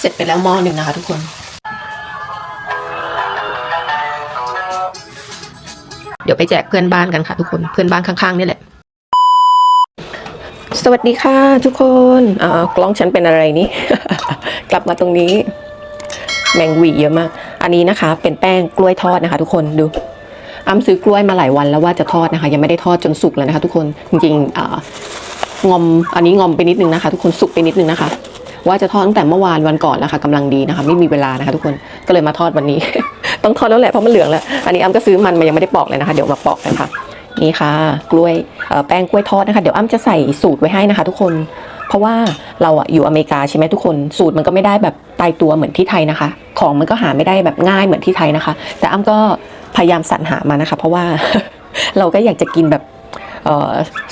เสร็จไปแล้วหม้อหนึ่งนะคะทุกคน เดี๋ยวไปแจกเพื่อนบ้านกันค่ะทุกคน เพื่อนบ้านข้างๆนี่แหละ สวัสดีค่ะทุกคนอ่อกล้องฉันเป็นอะไรนี่ กลับมาตรงนี้ แมงวีเยอะมาก อันนี้นะคะ เป็นแป้งกล้วยทอดนะคะ ทุกคนดูอ้ำซื้อกล้วยมาหลายวันแล้วว่าจะทอดนะคะ ยังไม่ได้ทอดจนสุกเลยนะคะ ทุกคนจริงๆอ่างอมอันนี้งอมไปนิดนึงนะคะ ทุกคนสุกไปนิดนึงนะคะ ว่าจะทอดตั้งแต่เมื่อวานวันก่อนแล้วค่ะกำลังดีนะคะไม่มีเวลานะคะทุกคนก็เลยมาทอดวันนี้ ต้องทอดแล้วแหละเพราะมันเหลืองแล้ว อันนี้อ้ำก็ซื้อมันมายังไม่ได้ปอกเลยนะคะ เดี๋ยวมาปอกกันค่ะนี่ค่ะ กล้วยแป้งกล้วยทอดนะคะเดี๋ยวอ้ำจะใส่สูตรไว้ให้นะคะ ทุกคนเพราะว่าเราอะอยู่อเมริกาใช่ไหมทุกคนสูตรมันก็ไม่ได้แบบตายตัวเหมือนที่ไทยนะคะ ของมันก็หาไม่ได้แบบง่ายเหมือนที่ไทยนะคะ แต่อ้ำก็พยายามสรรหามานะคะ เพราะว่าเราก็อยากจะกินแบบ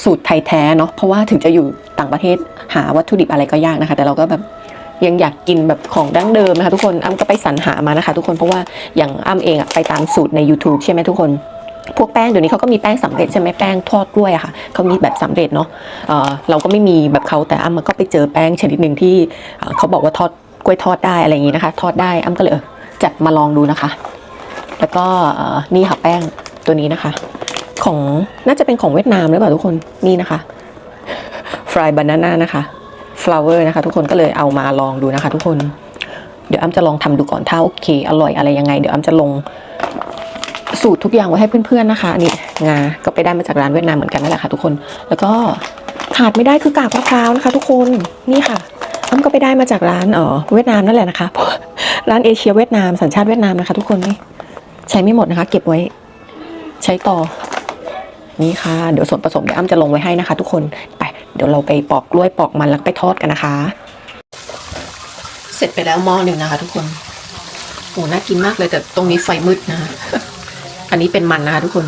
สูตรไทยแท้เนาะเพราะว่าถึงจะอยู่ ต่างประเทศหาวัตถุดิบอะไรก็ยากนะคะ แต่เราก็แบบยังอยากกินแบบของดั้งเดิมนะคะทุกคนอ้ำก็ไปสรรหามานะคะ ทุกคนเพราะว่าอย่างอ้ำเองอะไปตามสูตรใน YouTube ใช่ไหมทุกคนพวกแป้งเดี๋ยวนี้เขาก็มีแป้งสำเร็จใช่ไหมแป้งทอดกล้วยอะค่ะเขามีแบบสำเร็จเนาะเออเราก็ไม่มีแบบเขาแต่อ้ำมันก็ไปเจอแป้งชนิดหนึ่งที่เเขาบอกว่าทอดกล้วยทอดได้อะไรอย่างงี้นะคะ ทอดได้อ้ำก็เลยจัดมาลองดูนะคะ แล้วก็นี่ค่ะแป้งตัวนี้นะคะ ของน่าจะเป็นของเวียดนามหรือเปล่าทุกคนนี่นะคะ fry banana นะคะ flower นะคะ ทุกคนก็เลยเอามาลองดูนะคะ ทุกคน เดี๋ยวอ้ำจะลองทำดูก่อนถ้าโอเค อร่อยอะไรยังไง เดี๋ยวอ้ำจะลงสูตรทุกอย่างไว้ให้เพื่อนๆนะคะนี่งาก็ไปได้มาจากร้านเวียดนามเหมือนกันนั่นแหละค่ะ ทุกคน แล้วก็ขาดไม่ได้คือกากมะพร้าวนะคะ ทุกคนนี่ค่ะอ้ำก็ไปได้มาจากร้านเออเวียดนามนั่นแหละนะคะร้านเอเชียเวียดนามสัญชาติเวียดนามนะคะ ทุกคนนี่ใช้ไม่หมดนะคะ เก็บไว้ ใช้ต่อนี่ค่ะ เดี๋ยวส่วนผสมเดี๋ยวอ้ำจะลงไว้ให้นะคะ ทุกคนไป เดี๋ยวเราไปปอกกล้วยปอกมันแล้วไปทอดกันนะคะ เสร็จไปแล้วหม้อหนึ่งนะคะ ทุกคนโอ้น่ากินมากเลยแต่ตรงนี้ไฟมืดนะคะอันนี้เป็นมันนะคะทุกคน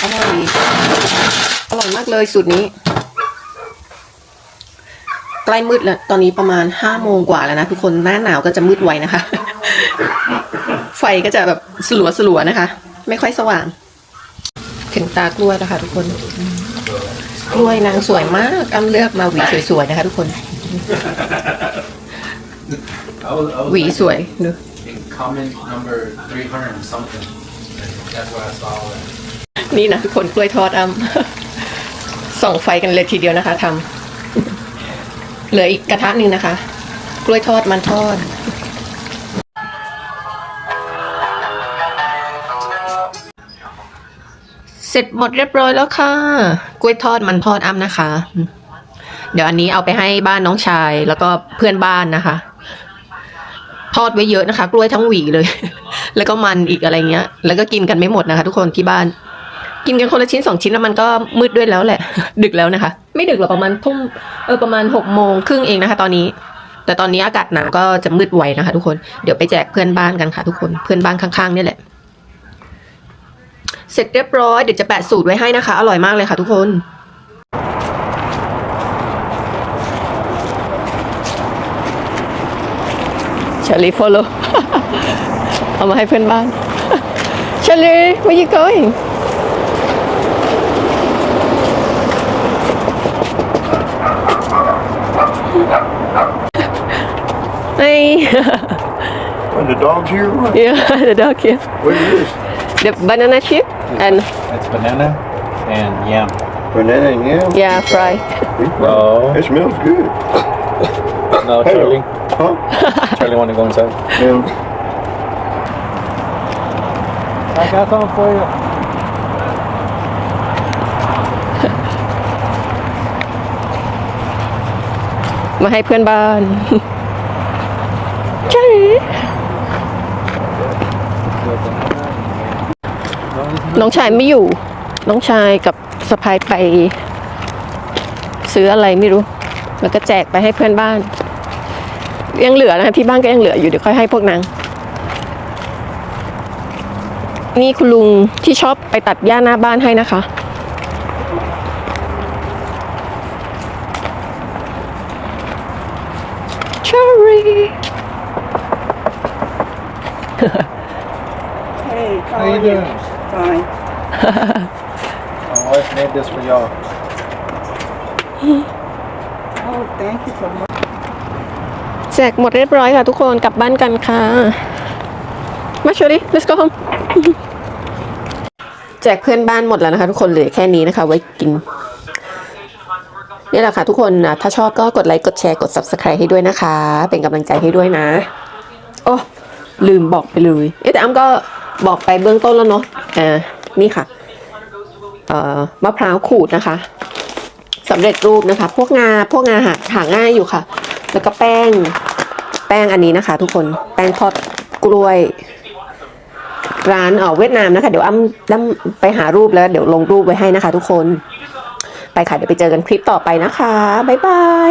อร่อยอร่อยมากเลยสูตรนี้ ใกล้มืดแล้วตอนนี้ประมาณห้าโมงกว่าแล้วนะทุกคนหน้าหนาวก็จะมืดไวนะคะ ไฟก็จะแบบสลัวสลัวๆนะคะ ไม่ค่อยสว่าง ถึงตากล้วยแล้วค่ะทุกคน กล้วยนางสวยมากอ้ำเลือกมาหวีสวยๆนะคะทุกคน I was, I หวี was สวยดู in comment number 300 and something. That's what I saw. that. นี่นะทุกคนกล้วยทอดอ้ำส่องไฟกันเลยทีเดียวนะคะทำเหลืออีกกระทะหนึ่งนะคะ กล้วยทอดมันทอด เสร็จหมดเรียบร้อยแล้วค่ะ กล้วยทอดมันทอดอ้ำนะคะ เดี๋ยวอันนี้เอาไปให้บ้านน้องชายแล้วก็เพื่อนบ้านนะคะ ทอดไว้เยอะนะคะ กล้วยทั้งหวีเลย แล้วก็มันอีกอะไรเงี้ย แล้วก็กินกันไม่หมดนะคะ ทุกคนที่บ้าน กินกันคนละชิ้นสองชิ้นแล้วมันก็มืดด้วยแล้วแหละ ดึกแล้วนะคะ ไม่ดึกหรอกประมาณทุ่มเออประมาณหกโมงครึ่งเองนะคะ ตอนนี้ แต่ตอนนี้อากาศหนาวก็จะมืดไวนะคะ ทุกคน เดี๋ยวไปแจกเพื่อนบ้านกันค่ะ ทุกคน เพื่อนบ้านข้างๆนี่แหละ เสร็จเรียบร้อยเดี๋ยวจะแปะสูตรไว้ให้นะคะ อร่อยมากเลยค่ะทุกคนเชอรี่ follow เอามาให้เพื่อนบ้านเชอรี่ where you going Hey, Are the dogs here? What yeah, the dog here. What is this? The banana chip and It's banana and yam. Banana and yam? yeah, fry. No. It smells good. No, Hey. Charlie. Huh? Charlie want to go inside. Yeah. I got something for you. มาให้เพื่อนบ้าน น้องชายไม่อยู่ น้องชายกับสะพายไป ซื้ออะไรไม่รู้ แล้วก็แจกไปให้เพื่อนบ้าน ยังเหลือนะคะที่บ้านก็ยังเหลืออยู่เดี๋ยวค่อยให้พวกนางนี่คุณลุงที่ชอบไปตัดหญ้าหน้าบ้านให้นะคะ Cherry Hey, how are doing? Fine. My wife made this for y'all. Oh, thank you so much. แจกหมดเรียบร้อยค่ะทุกคนกลับบ้านกันค่ะ มาชวดิ let's go home แจกเพื่อนบ้านหมดแล้วนะคะ ทุกคนเหลือแค่นี้นะคะ ไว้กินนี่แหละค่ะทุกคนนะถ้าชอบก็กดไลค์กดแชร์กด subscribe ให้ด้วยนะคะ เป็นกำลังใจให้ด้วยนะ โอ้ลืมบอกไปเลย เอ๊ะแต่อ้ำก็ บอกไปเบื้องต้นแล้วเนาะอ่านี่ค่ะเอ่อมะพร้าวขูดนะคะสำเร็จรูปนะคะ พวกงาพวกงาหาหาง่ายอยู่ค่ะ แล้วก็แป้งแป้งอันนี้นะคะ ทุกคนแป้งทอดกล้วยร้านเออเวียดนามนะคะ เดี๋ยวอ้ำอ้ำไปหารูปแล้วเดี๋ยวลงรูปไว้ให้นะคะ ทุกคน ไปค่ะ เดี๋ยวไปเจอกันคลิปต่อไปนะคะ บ๊ายบาย